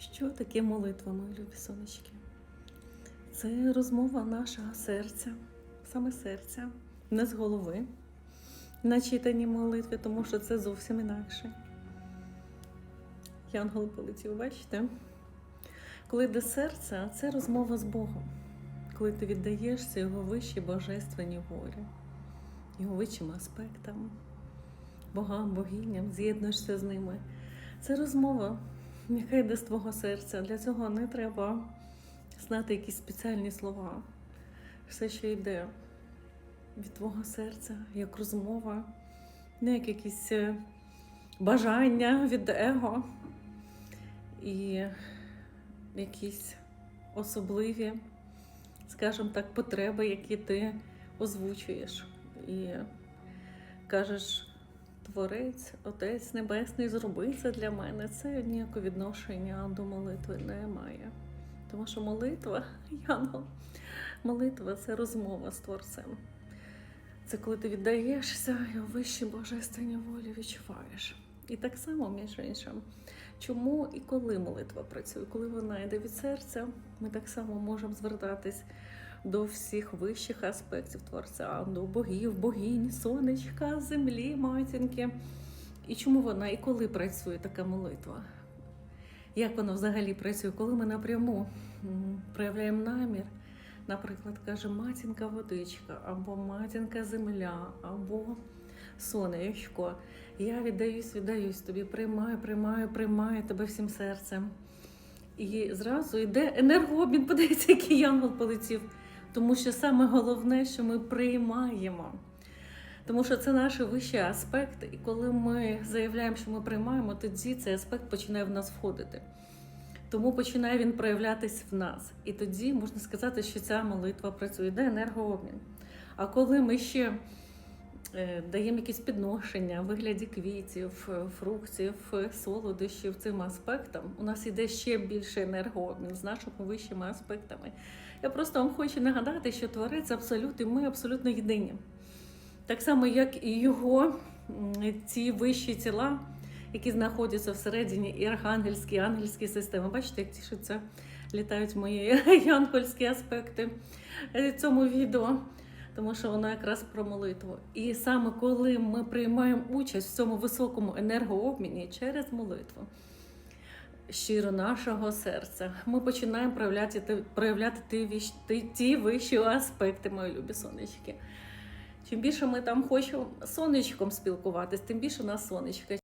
Що таке молитва, мої любі сонечки? Це розмова нашого серця, саме серця, не з голови, начитані молитви, тому що це зовсім інакше. Янгол полетів, бачите? Коли йде серце, це розмова з Богом, коли ти віддаєшся його вищій божественній волі, його вищим аспектам, богам, богиням, з'єднуєшся з ними. Це розмова, яка йде з твого серця. Для цього не треба знати якісь спеціальні слова. Все, що йде від твого серця, як розмова, не як якісь е, бажання від его і якісь особливі, скажімо так, потреби, які ти озвучуєш. І кажеш, Творець, Отець Небесний, зроби це для мене. Це ніякого відношення до молитви не має. Тому що молитва, Яно, молитва це розмова з Творцем. Це коли ти віддаєшся і у вищій божественній волі відчуваєш. І так само, між іншим, чому і коли молитва працює, коли вона йде від серця, ми так само можемо звертатись до всіх вищих аспектів Творця, до богів, богинь, сонечка, землі, матінки. І чому вона і коли працює така молитва? Як вона взагалі працює, коли ми напряму проявляємо намір, наприклад, каже матінка водичка, або матінка земля, або сонечко. Я віддаюсь, віддаюсь тобі, приймаю, приймаю, приймаю тебе всім серцем. І зразу йде енергообмін, подивіться, який янгол полетів. Тому що саме головне, що ми приймаємо. Тому що це наш вищий аспект, і коли ми заявляємо, що ми приймаємо, тоді цей аспект починає в нас входити. Тому починає він проявлятись в нас. І тоді можна сказати, що ця молитва працює, йде енергообмін. А коли ми ще даємо якісь підношення в вигляді квітів, е, фруктів, е, солодощів цим аспектам, у нас йде ще більше енергообмін з нашими вищими аспектами. Я просто вам хочу нагадати, що творець абсолют, і ми абсолютно єдині. Так само, як і його ці вищі тіла, які знаходяться всередині і архангельські, і ангельські системи. Бачите, як тішиться, літають мої янгольські аспекти цьому відео, тому що воно якраз про молитву. І саме коли ми приймаємо участь в цьому високому енергообміні через молитву, щиро нашого серця, ми починаємо проявляти, проявляти ті, ті, ті вищі аспекти, мої любі сонечки. Чим більше ми там хочемо сонечком спілкуватись, тим більше нас сонечка.